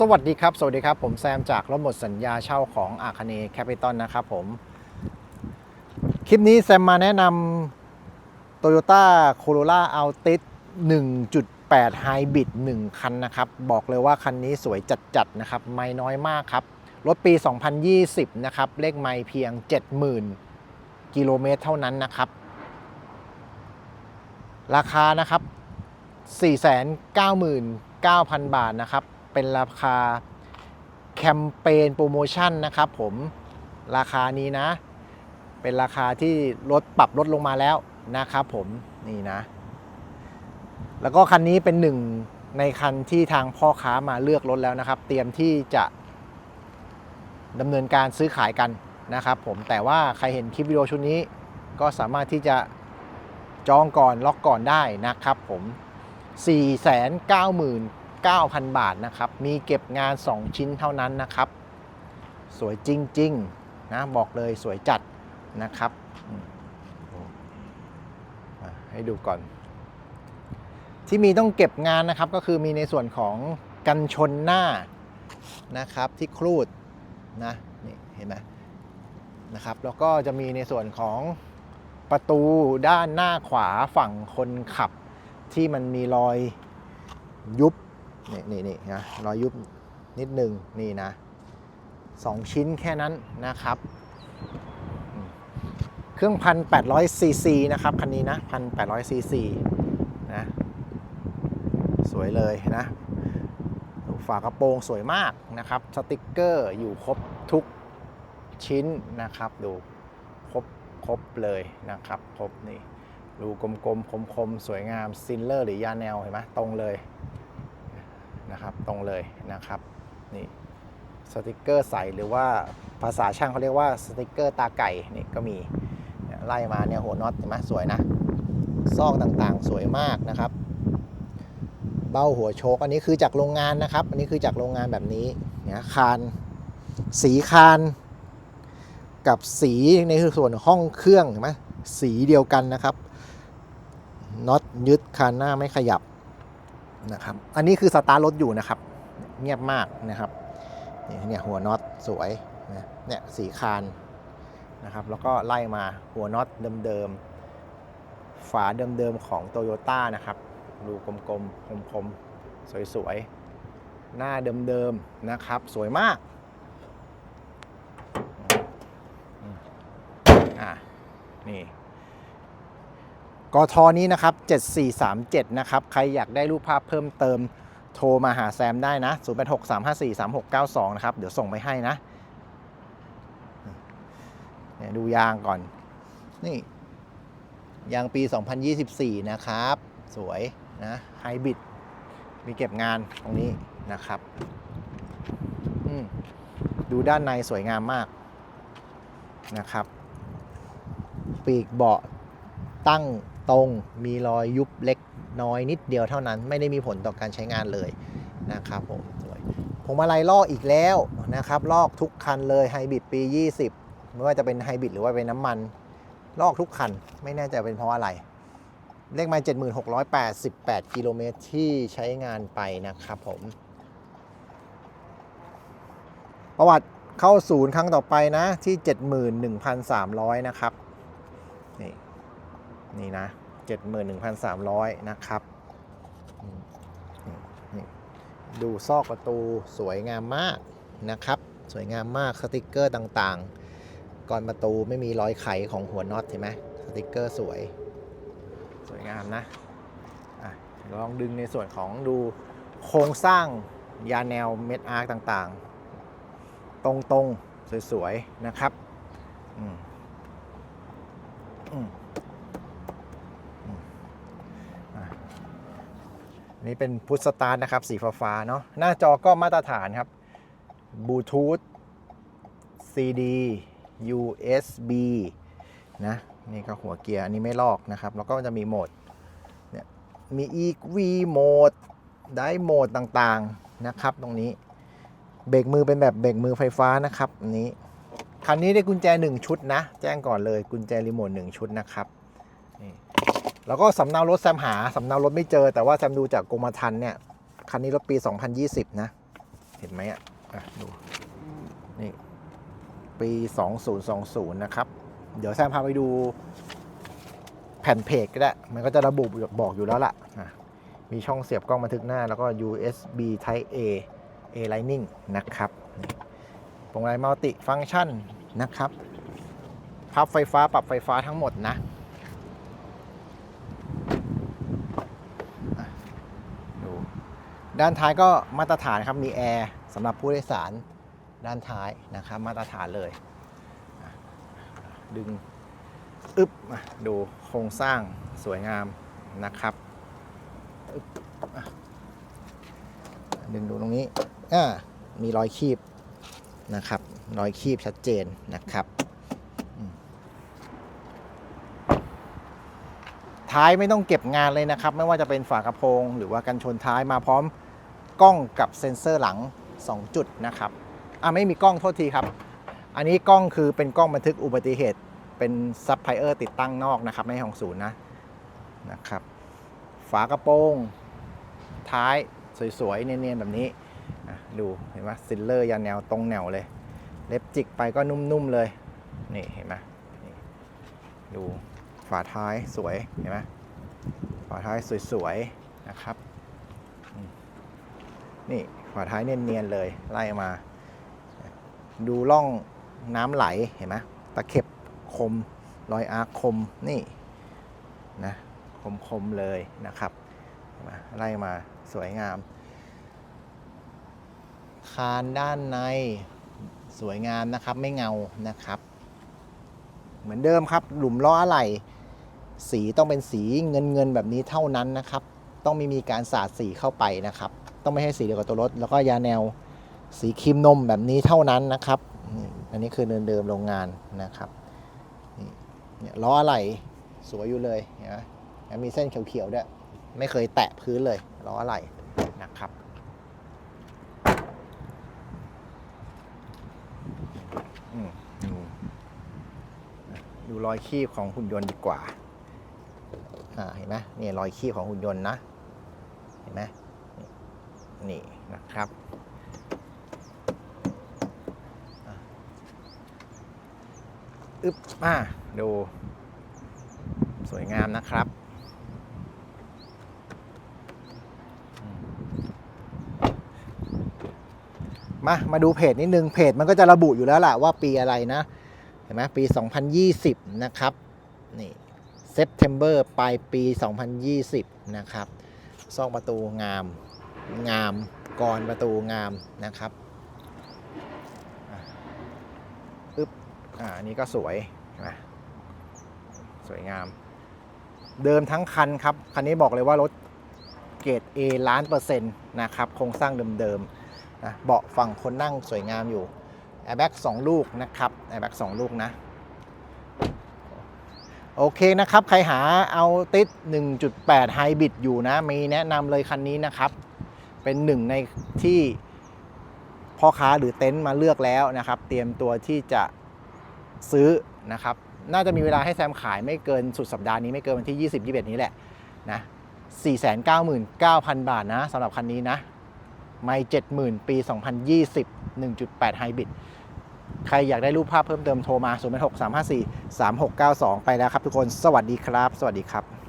สวัสดีครับ สวัสดีครับ ผมแซมจากรถหมดสัญญาเช่าของอาคเนแคปิตอลนะครับผม คลิปนี้แซมมาแนะนำ Toyota Corolla Altis 1.8 Hybrid 1 คันนะครับ บอกเลยว่าคันนี้สวยจัด ๆ นะครับ ไม่น้อยมากครับ รถปี 2020 นะครับ เลขไม่เพียง 70,000 กิโลเมตรเท่านั้นนะครับ ราคานะครับ 499,000 บาทนะครับ เป็นราคาแคมเปญโปรโมชั่นนะครับผมราคานี้นะ เป็นราคาที่ลดปรับลดลงมาแล้วนะครับผมนี่นะ แล้วก็คันนี้เป็นหนึ่งในคันที่ทางพ่อค้ามาเลือกรถแล้วนะครับ เตรียมที่จะดำเนินการซื้อขายกันนะครับผมแต่ว่าใครเห็นคลิปวิดีโอชุดนี้ ก็สามารถที่จะจองก่อนล็อกก่อนได้นะครับผม 9,000 บาทนะครับ มีเก็บงาน 2 ชิ้นเท่านั้นนะครับ สวยจริง ๆ นะ บอกเลยสวยจัดนะครับ ให้ดูก่อน ที่มีต้องเก็บงานนะครับ ก็คือมีในส่วนของกันชนหน้านะครับที่ครูดนะนี่เห็นไหมนะครับแล้วก็จะมีในส่วนของประตูด้านหน้าขวาฝั่งคนขับ ที่มันมีรอยยุบ นี่นี่นี่นะรอยยุบนิดหนึ่งนี่นะสองชิ้นแค่นั้นนะครับ เครื่องพันแปดร้อยซีซีนะครับ คันนี้นะพันแปดร้อยซีซีนะ สวยเลยนะ ฝากระโปรงสวยมากนะครับ สติกเกอร์อยู่ครบทุกชิ้นนะครับ ดูครบครบเลยนะครับ ครบนี่รูกลมๆคมๆ สวยงามซินเลอร์หรือยาแนวเห็นไหมตรงเลย นะครับตรงเลยนะครับนี่สติกเกอร์ใสหรือว่าภาษาช่างเขาเรียกว่าสติกเกอร์ตาไก่นี่ก็มีเนี่ยไล่มาเนี่ยหัวน็อตเห็นไหมสวยนะซอกต่างๆสวยมากนะครับ เบ้าหัวโชคอันนี้คือจากโรงงานนะครับ อันนี้คือจากโรงงานแบบนี้เนี่ยคานสีคานกับสีในส่วนห้องเครื่องเห็นไหมสีเดียวกันนะครับน็อตยึดคานหน้าไม่ขยับ นะครับ อันนี้คือสตาร์ทรถอยู่นะครับ เงียบมากนะครับเนี่ยหัวน็อตสวยเนี่ยสีคานนะครับ แล้วก็ไล่มาหัวน็อตเดิมๆ ฝาเดิมๆของโตโยต้านะครับรูกลมๆคมๆ สวยๆ หน้าเดิมๆ นะครับ สวยมากอะนี่ กทนี้นะครับ 7437 นะครับ ใครอยากได้รูปภาพเพิ่มเติมโทรมาหาแซมได้นะ 0863543692 นะครับ เดี๋ยวส่งไปให้นะเนี่ยดูยางก่อน นี่ยางปี 2024 นะครับ สวยนะไฮบริดมีเก็บงานตรงนี้นะครับอืมดูด้านในสวยงามมากนะครับ ปีกเบาะตั้ง ตรง มีรอยยุบเล็กน้อยนิดเดียวเท่านั้น ไม่ได้มีผลต่อการใช้งานเลยนะครับผมสวยพวงมาลัยลอกอีกแล้วนะครับ ลอกทุกคันเลยไฮบริดปี 20 ไม่ว่าจะเป็นไฮบริดหรือว่าเป็นน้ำมัน ลอกทุกคัน ไม่แน่ใจเป็นเพราะอะไร เลขมล์7688 กิโลเมตรที่ใช้งานไปนะครับผม ประวัติเข้าศูนย์ครั้งต่อไปนะที่ 71,300 นะครับ นี่นะ 71,300 นะครับอืมนี่นี่ดูซอกประตูสวยงามมากนะครับ สวยงามมากสติกเกอร์ต่างๆ ก่อนประตูไม่มีรอยไขของหัวน็อตเห็นไหมสติกเกอร์สวย สวยงามนะอะลองดึงในส่วนของดูโครงสร้างยาแนวเม็ดอาร์กต่างๆ ตรงๆ สวยๆ นะครับอืมอืม นี่เป็นพุทสตาร์นะครับ สีฟ้าๆเนาะหน้าจอก็มาตรฐานครับบลูทูธ CD USB นะ นี่ก็หัวเกียร์ อันนี้ไม่ลอกนะครับ แล้วก็จะมีโหมดเนี่ยมี EV โหมดได้โหมดต่างๆนะครับ ตรงนี้เบรกมือเป็นแบบเบรกมือไฟฟ้านะครับอันนี้คันนี้ได้กุญแจ 1 ชุดนะ แจ้งก่อนเลยกุญแจรีโมท1ชุดนะครับ แล้วก็สำเนารถแซมหาสำเนารถไม่เจอ แต่ว่าแซมดูจากกรมธรรม์เนี่ยคันนี้รถปี 2020 นะ เห็นไหมอะดูนี่ปี 2020 นะครับ เดี๋ยวแซมพาไปดูแผ่นเพจก็ได้ มันก็จะระบุบอกอยู่แล้วล่ะอะมีช่องเสียบกล้องบันทึกหน้า แล้วก็ USB Type A A Lightning นะครับพวงมาลัยมัลติฟังก์ชันนะครับ พับไฟฟ้าปรับไฟฟ้าทั้งหมดนะอะดู ด้านท้ายก็มาตรฐานครับมีแอร์สำหรับผู้โดยสารด้านท้ายนะครับมาตรฐานเลย ดึงอึบมาดูโครงสร้างสวยงามนะครับอึบดึงดูตรงนี้อ่ามีรอยคีบนะครับรอยคีบชัดเจนนะครับท้ายไม่ต้องเก็บงานเลยนะครับ ไม่ว่าจะเป็นฝากระโปรงหรือว่ากันชนท้ายมาพร้อม กล้องกับเซ็นเซอร์หลัง 2 จุดนะครับอะไม่มีกล้องโทษทีครับ อันนี้กล้องคือเป็นกล้องบันทึกอุบัติเหตุเป็นซับไพเออร์ติดตั้งนอกนะครับ ไม่ใช่ของศูนย์นะนะครับ ฝากระโปรง ท้ายสวยๆ เนียนๆ แบบนี้ดูเห็นไหมซิลเลอร์ยาแนวตรงแนวเลย เล็บจิกไปก็นุ่มๆ เลย นี่เห็นไหมดูฝาท้ายสวยเห็นไหมฝาท้ายสวยๆ นะครับ นี่ฝาท้ายเนียนๆเลยไล่มา ดูร่องน้ำไหลเห็นไหมตะเข็บคมรอยอาร์คคมนี่นะคมคมๆเลยนะครับไล่มาสวยงาม คานด้านในสวยงามนะครับไม่เงานะครับ เหมือนเดิมครับ หลุมล้ออะไหล่สีต้องเป็นสีเงินเงินแบบนี้เท่านั้นนะครับ ต้องไม่มีการสาดสีเข้าไปนะครับ ต้องไม่ให้สีเดียวกับตัวรถ แล้วก็ยาแนวสีครีมนมแบบนี้เท่านั้นนะครับ อันนี้คือเดิมเดิมๆโรงงานนะครับเนี่ยล้ออะไหล่สวยอยู่เลยนไหมแล้วมีเส้นเขียวๆด้วยไม่เคยแตะพื้นเลยล้ออะไหล่นะครับดูดูรอยคีบของหุ่นยนต์ดีกว่า อ่า เห็นไหมนี่รอยคีบของหุ่นยนต์นะ เห็นไหม นี่นะครับอึ๊บอ่าดู สวยงามนะครับมมา มาดูเพจนิดนึง เพจมันก็จะระบุอยู่แล้วล่ะว่าปีอะไรนะ เห็นไหมปี 2020 นะครับ นี่ September ปลายปี 2020 นะครับ ซอกประตูงาม งามกรประตูงามนะครับอึ๊บอ่าอันนี้ก็สวยนไหมสวยงาม เดิมทั้งคันครับ คันนี้บอกเลยว่ารถเกรด A ล้านเปอร์เซ็นต์นะครับ โครงสร้างเดิมๆนะเบาะฝั่งคนนั่งสวยงามอยู่แอร์แบ็ก2ลูกนะครับแอร์แบ็ก2ลูกนะ โอเคนะครับ ใครหาเอาติด 1.8 ไฮบริดอยู่นะ มีแนะนำเลยคันนี้นะครับ เป็นหนึ่งในที่พ่อค้าหรือเต็นท์มาเลือกแล้วนะครับ เตรียมตัวที่จะซื้อนะครับ น่าจะมีเวลาให้แซมขายไม่เกินสุดสัปดาห์นี้ไม่เกินวันที่ 20 21 นี้แหละนะ499,000 บาทนะสำหรับคันนี้นะไม่70,000 ปี 2020 1.8 ไฮบริดใครอยากได้รูปภาพเพิ่มเติมโทรมา 0 6 3 5 4 3 6 9 2 ไปแล้วครับทุกคน สวัสดีครับ สวัสดีครับ